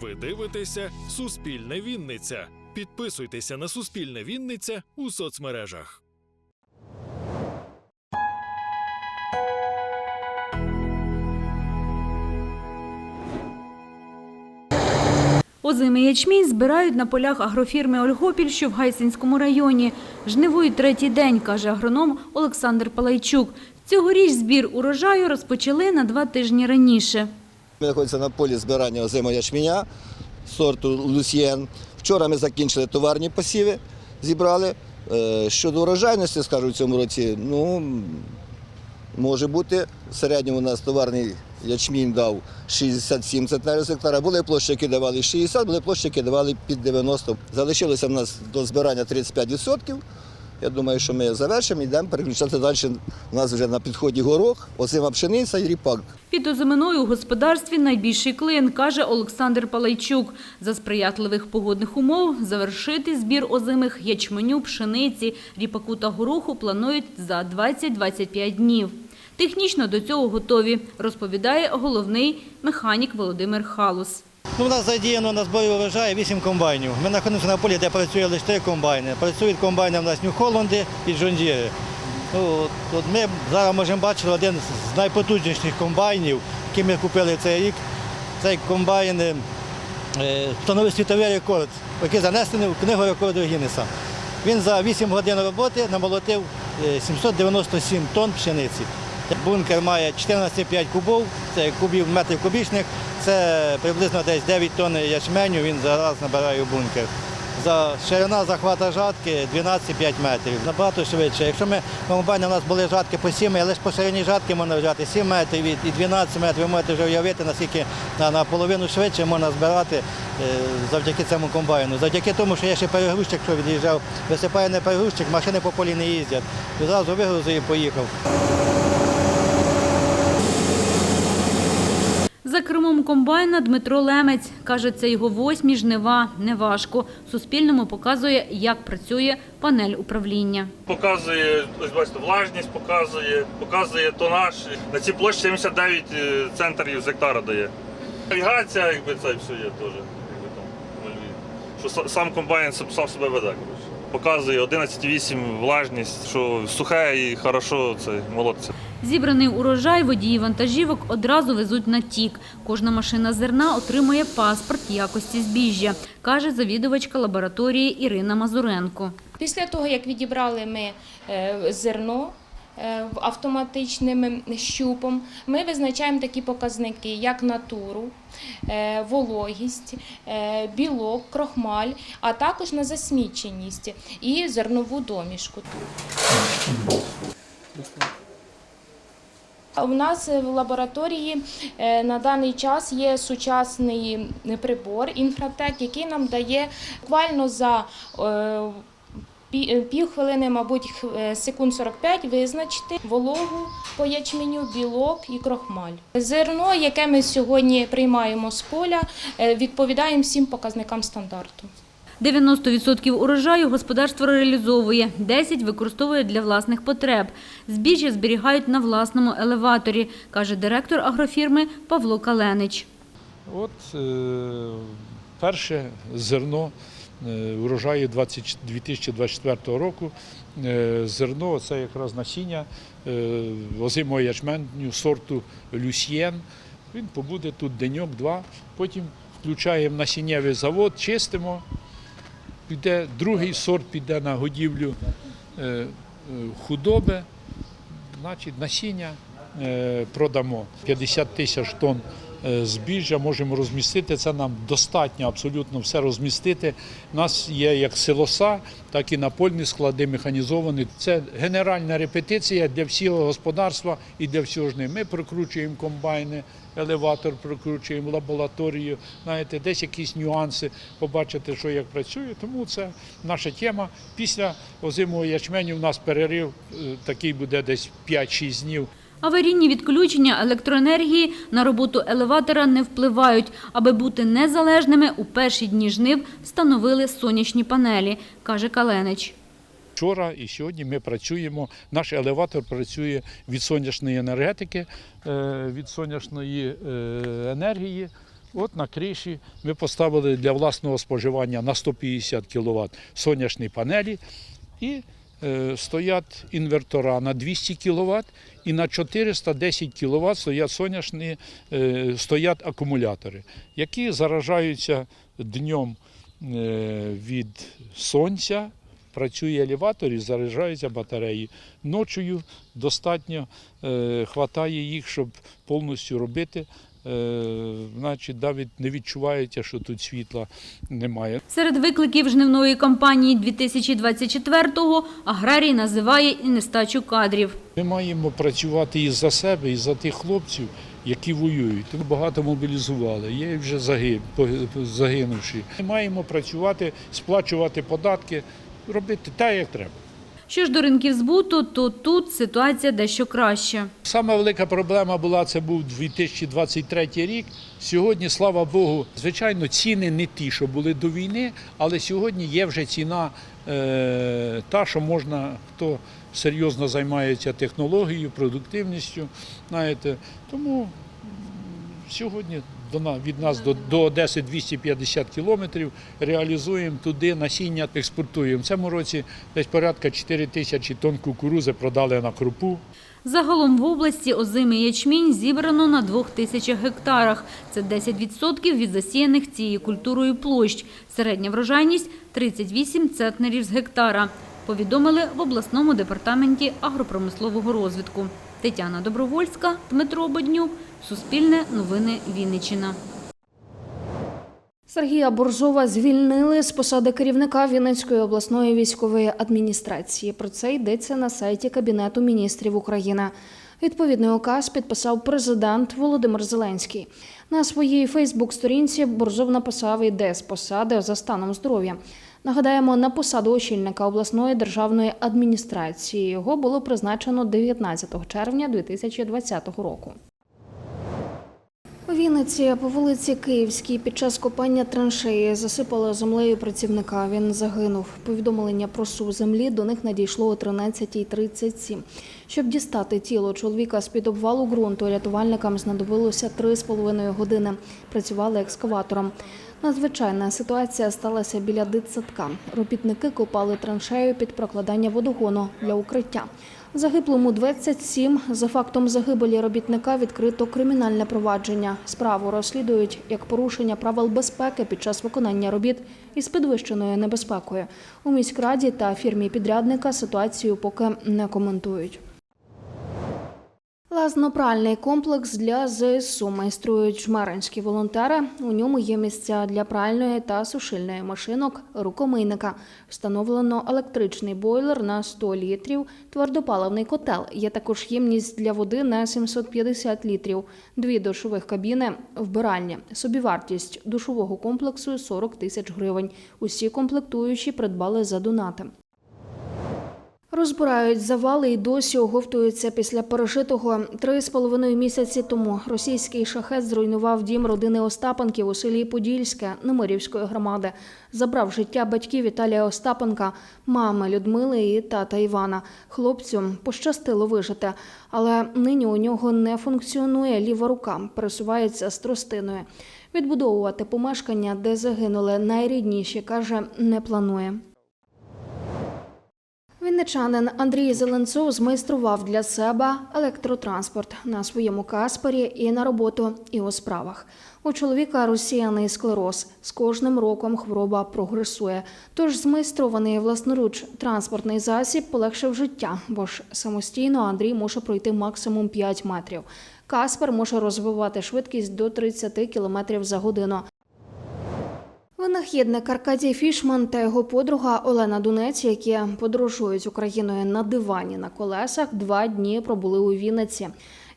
Ви дивитеся Суспільне Вінниця. Підписуйтеся на Суспільне Вінниця у соцмережах. Озимий ячмінь збирають на полях агрофірми Ольгопіль, що в Гайсинському районі. Жнивують третій день, каже агроном Олександр Палайчук. Цьогоріч збір урожаю розпочали на два тижні раніше. Ми знаходимося на полі збирання озимого ячменя сорту Лусьєн. Вчора ми закінчили товарні посіви, зібрали. Е, Щодо урожайності, скажу, в цьому році, ну, може бути. В середньому у нас товарний ячмінь дав 67 центнерів з гектара. Були площі, які давали 60, були площі, які давали під 90. Залишилося в нас до збирання 35%. Я думаю, що ми завершимо, йдемо переключати далі. У нас вже на підході горох, озима пшениця і ріпак. Під озиминою у господарстві найбільший клин, каже Олександр Палайчук. За сприятливих погодних умов завершити збір озимих ячменю, пшениці, ріпаку та гороху планують за 20-25 днів. Технічно до цього готові, розповідає головний механік Володимир Халус. Ну, у нас задіяно на зборі урожаю 8 комбайнів. Ми знаходимося на полі, де працює лише 3 комбайни. Працюють комбайни у нас Нью-Холланди і Джондіри. Ну, ми зараз можемо бачити один з найпотужніших комбайнів, який ми купили цей рік. Цей комбайн е, встановив світовий рекорд, який занесений в книгу рекорду Гіннеса. Він за 8 годин роботи намолотив е, 797 тонн пшениці. Бункер має 14,5 кубов, це кубів метрів кубічних, це приблизно десь 9 тонн ячменю він зараз набирає у бункер. За ширина захвата жатки 12,5 метрів. Набагато швидше. Якщо ми комбайни, у нас були жатки по 7, але лише по ширині жатки можна взяти 7 метрів і і 12 метрів. Ви можете вже уявити, наскільки на, половину швидше можна збирати е, завдяки цьому комбайну. Завдяки тому, що є ще перегрузчик, що від'їжджав, висипає не перегрузчик, машини по полі не їздять. Відразу вигрузив і поїхав. За кермом комбайна Дмитро Лемець. Каже, це його восьмі жнива. Неважко. Суспільному показує, як працює панель управління. Показує, ось бачите, влажність показує, показує тонаж. На цій площі 79 е, центрів з гектара дає. Навігація, якби це все є теж. Якби там. Що сам комбайн сам себе веде. Коротше. Показує 11,8 влажність, що сухе і хорошо це молодце. Зібраний урожай водії вантажівок одразу везуть на тік. Кожна машина зерна отримує паспорт якості збіжжя, каже завідувачка лабораторії Ірина Мазуренко. Після того, як відібрали ми е, зерно автоматичним щупом, ми визначаємо такі показники, як натуру, е, вологість, е, білок, крохмаль, а також на засміченість і зернову домішку. У нас в лабораторії е, на даний час є сучасний прибор інфратек, який нам дає буквально за е, е, півхвилини, мабуть, е, секунд 45 визначити вологу по ячменю, білок і крохмаль. Зерно, яке ми сьогодні приймаємо з поля, е, відповідає всім показникам стандарту. 90% урожаю господарство реалізовує, 10% використовує для власних потреб. Збіжжя зберігають на власному елеваторі, каже директор агрофірми Павло Каленич. От е, перше зерно е, урожаю 2024 року. Е, зерно це якраз насіння е, озимого ячменю сорту Люсьєн. Він побуде тут деньок-два. Потім включаємо насіннєвий завод, чистимо. Піде, другий сорт піде на годівлю худоби, значить насіння продамо. 50 тисяч тонн збіжжя можемо розмістити. Це нам достатньо абсолютно все розмістити. У нас є як силоса, так і напольні склади механізовані. Це генеральна репетиція для всього господарства і для всього ж не. Ми прокручуємо комбайни, елеватор прокручуємо, лабораторію. Знаєте, десь якісь нюанси, побачити, що як працює. Тому це наша тема. Після озимого ячменю в нас перерив е, такий буде десь 5-6 днів. Аварійні відключення електроенергії на роботу елеватора не впливають. Аби бути незалежними, у перші дні жнив встановили сонячні панелі, каже Каленич. Вчора і сьогодні ми працюємо. Наш елеватор працює від сонячної енергетики, е, від сонячної е, енергії. От на криші ми поставили для власного споживання на 150 кВт сонячні панелі і стоять інвертора на 200 кВт і на 410 кВт стоять сонячні е, стоять акумулятори, які заражаються днем е, від сонця. Працює елеватор і заряджаються батареї. Ночою достатньо е, хватає їх, щоб повністю робити. Е, значить, навіть не відчуваєте, що тут світла немає. Серед викликів жнивної кампанії 2024-го аграрій називає і нестачу кадрів. Ми маємо працювати і за себе, і за тих хлопців, які воюють. Тому багато мобілізували, є вже загинувші. Ми маємо працювати, сплачувати податки, робити так, як треба. Що ж до ринків збуту, то тут ситуація дещо краща. Сама велика проблема була це був 2023 рік. Сьогодні, слава Богу, звичайно, ціни не ті, що були до війни, але сьогодні є вже ціна е, та, що можна, хто серйозно займається технологією, продуктивністю. Знаєте, тому сьогодні від нас до, до Одеси 250 кілометрів. Реалізуємо туди насіння, експортуємо. В цьому році десь порядка 4 тисячі тонн кукурузи продали на крупу. Загалом в області озимий ячмінь зібрано на двох тисячах гектарах. Це 10% від засіяних цією культурою площ. Середня врожайність – 38 центнерів з гектара. Повідомили в обласному департаменті агропромислового розвитку. Тетяна Добровольська, Дмитро Боднюк, Суспільне новини Вінниччина. Сергія Борзова звільнили з посади керівника Вінницької обласної військової адміністрації. Про це йдеться на сайті Кабінету міністрів України. Відповідний указ підписав президент Володимир Зеленський. На своїй Фейсбук-сторінці Борзов написав іде з посади за станом здоров'я. Нагадаємо, на посаду очільника обласної державної адміністрації його було призначено 19 червня 2020 року. У Вінниці по вулиці Київській під час копання траншеї засипало землею працівника. Він загинув. Повідомлення про сув землі до них надійшло о 13.37. Щоб дістати тіло чоловіка з-під обвалу ґрунту, рятувальникам знадобилося 3,5 години. Працювали екскаватором. Надзвичайна ситуація сталася біля дитсадка. Робітники копали траншею під прокладання водогону для укриття. Загиблому 27. За фактом загибелі робітника відкрито кримінальне провадження. Справу розслідують як порушення правил безпеки під час виконання робіт із підвищеною небезпекою. У міськраді та фірмі підрядника ситуацію поки не коментують. Лазнопральний комплекс для ЗСУ майструють жмеринські волонтери. У ньому є місця для пральної та сушильної машинок, рукомийника. Встановлено електричний бойлер на 100 літрів, твердопаливний котел. Є також ємність для води на 750 літрів, дві душових кабіни, вбиральні. Собівартість душового комплексу 40 тисяч гривень. Усі комплектуючі придбали за донати. Розбирають завали і досі оговтуються після пережитого. Три з половиною місяці тому російський шахет зруйнував дім родини Остапенків у селі Подільське Немирівської громади. Забрав життя батьків Віталія Остапенка, мами Людмили і тата Івана. Хлопцю пощастило вижити, але нині у нього не функціонує ліва рука, пересувається з тростиною. Відбудовувати помешкання, де загинули найрідніші, каже, не планує. Вінничанин Андрій Зеленцов змайстрував для себе електротранспорт на своєму каспері і на роботу, і у справах. У чоловіка розсіяний склероз. З кожним роком хвороба прогресує. Тож змайстрований власноруч транспортний засіб полегшив життя, бо ж самостійно Андрій може пройти максимум 5 метрів. Каспер може розвивати швидкість до 30 км за годину. Винахідник Аркадій Фішман та його подруга Олена Дунець, які подорожують Україною на дивані на колесах, два дні пробули у Вінниці.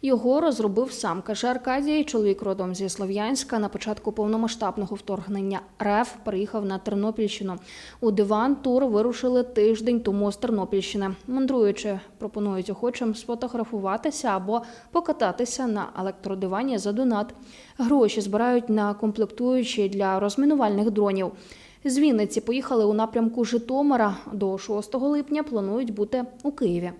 Його розробив сам, каже Аркадій. Чоловік родом зі Слов'янська. На початку повномасштабного вторгнення РФ приїхав на Тернопільщину. У диван тур вирушили тиждень тому з Тернопільщини. Мандруючи, пропонують охочим сфотографуватися або покататися на електродивані за донат. Гроші збирають на комплектуючі для розмінувальних дронів. З Вінниці поїхали у напрямку Житомира. До 6 липня планують бути у Києві.